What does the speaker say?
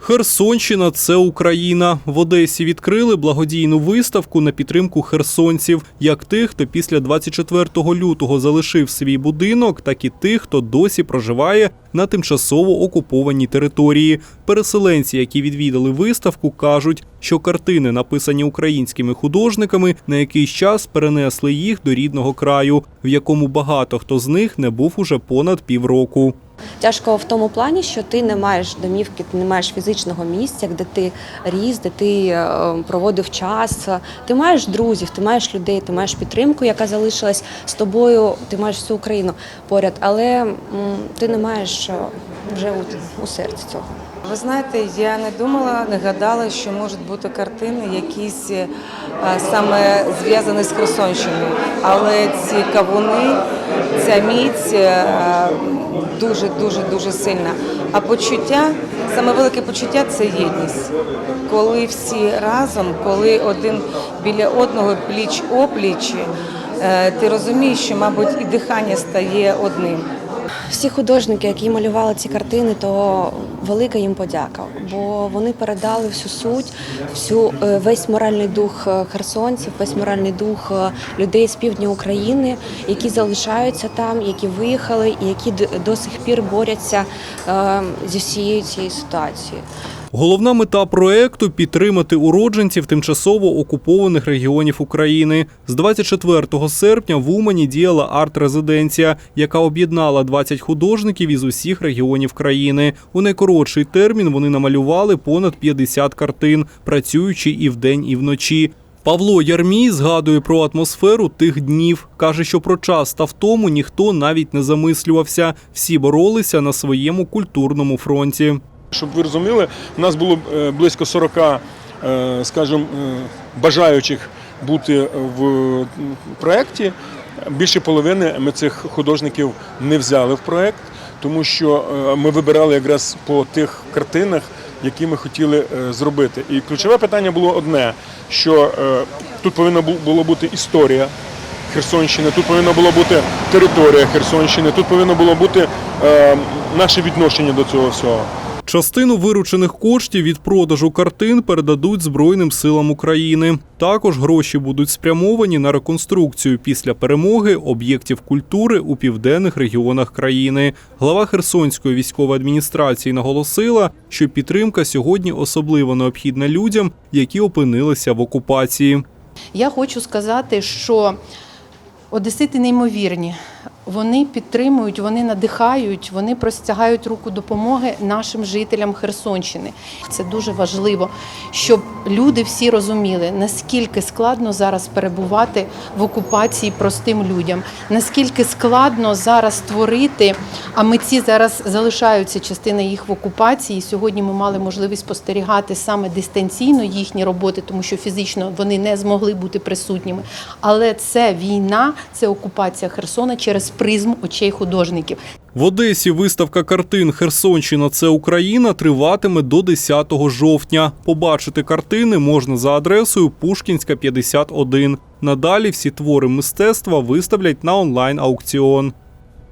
Херсонщина це Україна. В Одесі відкрили благодійну виставку на підтримку херсонців, як тих, хто після 24 лютого залишив свій будинок, так і тих, хто досі проживає на тимчасово окупованій території. Переселенці, які відвідали виставку, кажуть, що картини, написані українськими художниками, на якийсь час перенесли їх до рідного краю, в якому багато хто з них не був уже понад півроку. Тяжко в тому плані, що ти не маєш домівки, ти не маєш фізичного місця, де ти ріс, де ти е, проводив час. Ти маєш друзів, ти маєш людей, ти маєш підтримку, яка залишилась з тобою. Ти маєш всю Україну поряд, але ти не маєш е, вже у, у серці цього. Ви знаєте, я не думала, не гадала, що можуть бути картини, якісь е, саме зв'язані з Херсонщиною. Але ці кавуни, ця міць е, дуже, дуже, дуже сильна. А почуття, саме велике почуття це єдність. Коли всі разом, коли один біля одного пліч опліч, е, ти розумієш, що, мабуть, і дихання стає одним. Всі художники, які малювали ці картини, то велика їм подяка, бо вони передали всю суть, всю е, весь моральний дух е, херсонців, весь моральний дух е, людей з півдня України, які залишаються там, які виїхали і які до сих пір борються зі всією цією ситуацією. Головна мета проекту підтримати уродженців тимчасово окупованих регіонів України. З 24 серпня в Умані діяла арт-резиденція, яка об'єднала 20 художників із усіх регіонів країни. У найкоротший термін вони намалювали понад 50 картин, працюючи і вдень, і вночі. Павло Ярмій згадує про атмосферу тих днів. каже, що про час та втому ніхто навіть не замислювався. Всі боролися на своєму культурному фронті. Щоб ви розуміли, у нас було е, близько 40, е, скажімо, е, бажаючих бути в проєкті. Більше половини ми цих художників не взяли в проєкт, тому що ми вибирали якраз по тих картинах, які ми хотіли зробити. І ключове питання було одне: що тут повинна бу- було бути історія. Херсонщини, тут повинна була бути територія Херсонщини, тут повинно було бути наше відношення до цього всього. Частину виручених коштів від продажу картин передадуть Збройним силам України. Також гроші будуть спрямовані на реконструкцію після перемоги об'єктів культури у південних регіонах країни. Глава Херсонської військової адміністрації наголосила, що підтримка сьогодні особливо необхідна людям, які опинилися в окупації. Я хочу сказати, що одесити неймовірні. Вони підтримують, вони надихають, вони простягають руку допомоги нашим жителям Херсонщини. Це дуже важливо, щоб люди всі розуміли, наскільки складно зараз перебувати в окупації простим людям, наскільки складно зараз створити. А митці зараз залишаються частина їх в окупації. Сьогодні ми мали можливість спостерігати саме дистанційно їхні роботи, тому що фізично вони не змогли бути присутніми. Але це війна, це окупація Херсона через призму очей художників. В Одесі виставка картин Херсонщина це Україна триватиме до 10 жовтня. Побачити картини можна за адресою Пушкінська 51. Надалі всі твори мистецтва виставлять на онлайн аукціон.